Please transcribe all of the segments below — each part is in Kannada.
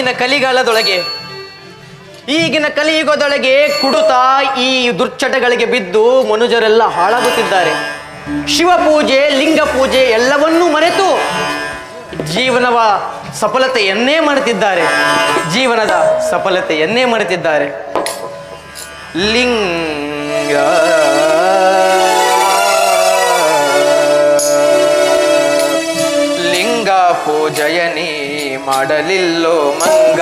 ಈಗಿನ ಕಲಿಗಾಲದೊಳಗೆ, ಈಗಿನ ಕಲಿಯುಗದೊಳಗೆ ಕುಡುತ ಈ ದುರ್ಚಟಗಳಿಗೆ ಬಿದ್ದು ಮನುಜರೆಲ್ಲ ಹಾಳಾಗುತ್ತಿದ್ದಾರೆ. ಶಿವ ಪೂಜೆ, ಲಿಂಗ ಪೂಜೆ ಎಲ್ಲವನ್ನೂ ಮರೆತು ಜೀವನವ ಸಫಲತೆಯನ್ನೇ ಮರೆತಿದ್ದಾರೆ. ಜೀವನದ ಸಫಲತೆಯನ್ನೇ ಮರೆತಿದ್ದಾರೆ. ಲಿಂಗ ಲಿಂಗ ಪೂಜಯನಿ ಮಾಡಲಿಲ್ಲೋ ಮಂಗ.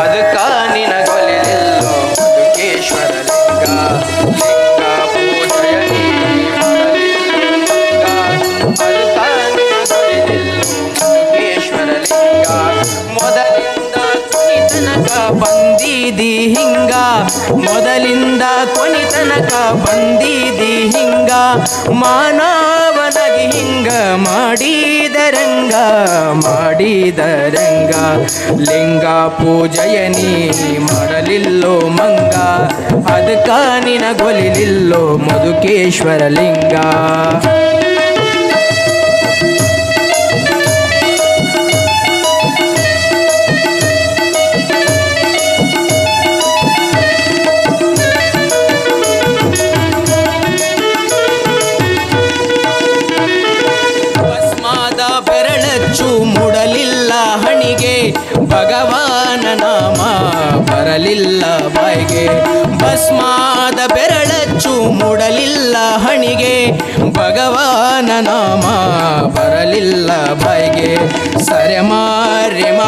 ಅದಕ್ಕ ನಿನಗೊಲಿಲಿಲ್ಲೋ ಮಧುಕೇಶ್ವರ ಲಿಂಗ. ಲಿಂಗ ಪೂಜಯನಿ ಅದಕ್ಕ ನಿನಗೊಲಿಲಿಲ್ಲೋ ಮಧುಕೇಶ್ವರ ಲಿಂಗ. ಮೊದಲಿಂದ ಕೊನಿ ತನಕ ಬಂದಿದಿ ಹಿಂಗ ಮೊದಲಿಂದ ಕೊನಿ ತನಕ ಬಂದಿದಿ ಹಿಂಗ ಮಾನವನಾಗಿ ಹಿಂಗ ಮಾಡಿದರಂಗ ಮಾಡಿದರಂಗ. ಲಿಂಗ ಪೂಜಯನಿ ಮಾಡಲಿಲ್ಲೋ ಮಂಗ ಅದಕ್ಕ ನಿನಗೊಲಿಲಿಲ್ಲೋ ಮಧುಕೇಶ್ವರ ಲಿಂಗ. ಭಗವಾನ ನಾಮ ಬರಲಿಲ್ಲ ಬಾಯಿಗೆ. ಭಸ್ಮಾದ ಬೆರಳಚ್ಚು ಮೂಡಲಿಲ್ಲ ಹಣಿಗೆ. ಭಗವಾನ ನಾಮ ಬರಲಿಲ್ಲ ಬಾಯಿಗೆ. ಸರೆ ಮಾರೆ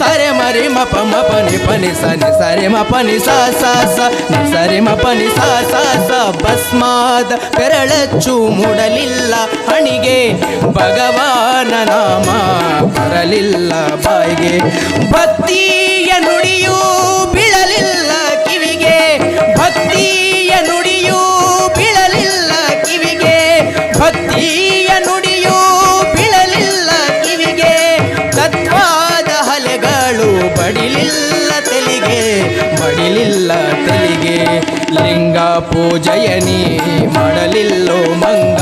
ಸರೆ ಮರಿ ಮಪ ಮಪನಿ ಪನಿ ಸ ನಿ ಸರೆ ಮಪನಿ ಸಾ ಸ ಸ ನಿ ಸರೆ ಮಪನಿ ಸಾ ಸ ಸ ಭಸ್ಮಾದ ಬೆರಳಚ್ಚು ಮುಡಲಿಲ್ಲ ಹಣಿಗೆ ಭಗವಾನ ನಾಮ ಬರಲಿಲ್ಲ ಬಾಯಿಗೆ ಭಕ್ತಿಯ ನುಡಿಯೂ ಬೀಳಲಿಲ್ಲ ಲಿಂಗ ಪೂಜಯನಿ ಮಾಡಲಿಲ್ಲೋ ಮಂಗ.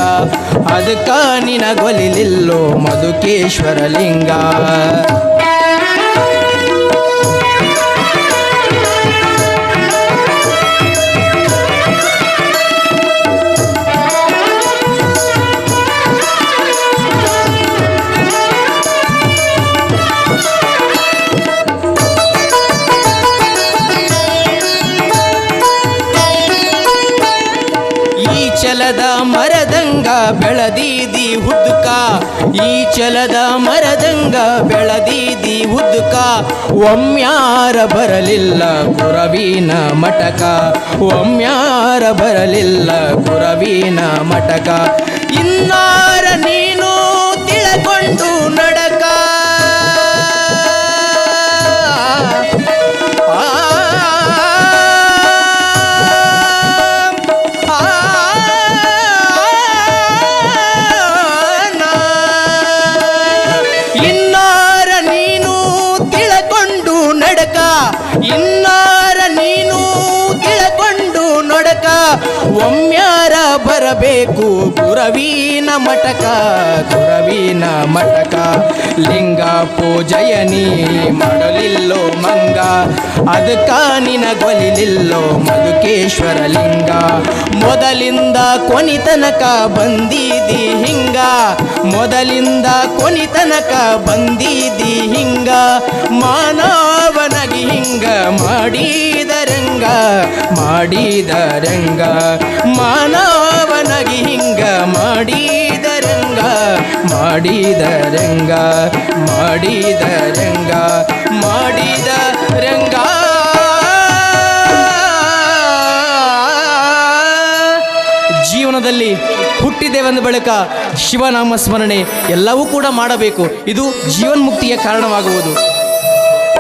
ಅದಕ್ಕ ನಿನಗೊಲಿಲಿಲ್ಲೋ ಮಧುಕೇಶ್ವರ ಲಿಂಗ ಈ ಛಲದ ಮರದಂಗ ಬೆಳದೀದಿ ಹುದ್ದುಕ ಈ ಚಲದ ಮರದಂಗ ಬೆಳದೀದಿ ಹುದ್ದುಕ ಒಮ್ಯಾರ ಬರಲಿಲ್ಲ ಕುರವಿನ ಮಟಕ ಒಮ್ಯಾರ ಬರಲಿಲ್ಲ ಕುರವಿನ ಮಟಕ ಇನ್ನಾರ ನೀನು ತಿಳಕೊಂಡು ನೊಡಕ ಒಮ್ಮ್ಯಾರ ಬರಬೇಕು ಗುರವೀನ ಮಟಕ ಗುರವೀನ ಮಟಕ ಲಿಂಗ ಪೂಜಯನಿ ಮಾಡಲಿಲ್ಲೋ ಮಂಗ, ಅದಕ್ಕ ನಿನಗೊಲಿಲಿಲ್ಲೋ ಮಧುಕೇಶ್ವರ ಲಿಂಗ. ಮೊದಲಿಂದ ಕೊನಿತನಕ ಬಂದಿದಿ ಹಿಂಗ, ಮೊದಲಿಂದ ಕೊನಿತನಕ ಬಂದಿದಿ ಹಿಂಗ. ಮಾನವನಾಗಿ ಹಿಂಗ ಮಾಡಿದರಂಗ ಮಾಡಿದರಂಗ ಮಾನವನಗಿ ಹಿಂಗ ಮಾಡಿದರಂಗ ಮಾಡಿದರಂಗ ಮಾಡಿದ ರಂಗ ಜೀವನದಲ್ಲಿ ಹುಟ್ಟಿದ್ದೇವೆಂದ ಬಳಿಕ ಶಿವನಾಮ ಸ್ಮರಣೆ ಎಲ್ಲವೂ ಕೂಡ ಮಾಡಬೇಕು. ಇದು ಜೀವನ್ಮುಕ್ತಿಯ ಕಾರಣವಾಗುವುದು.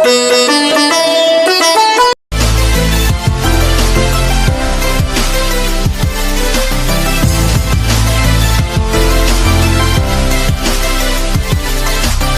Música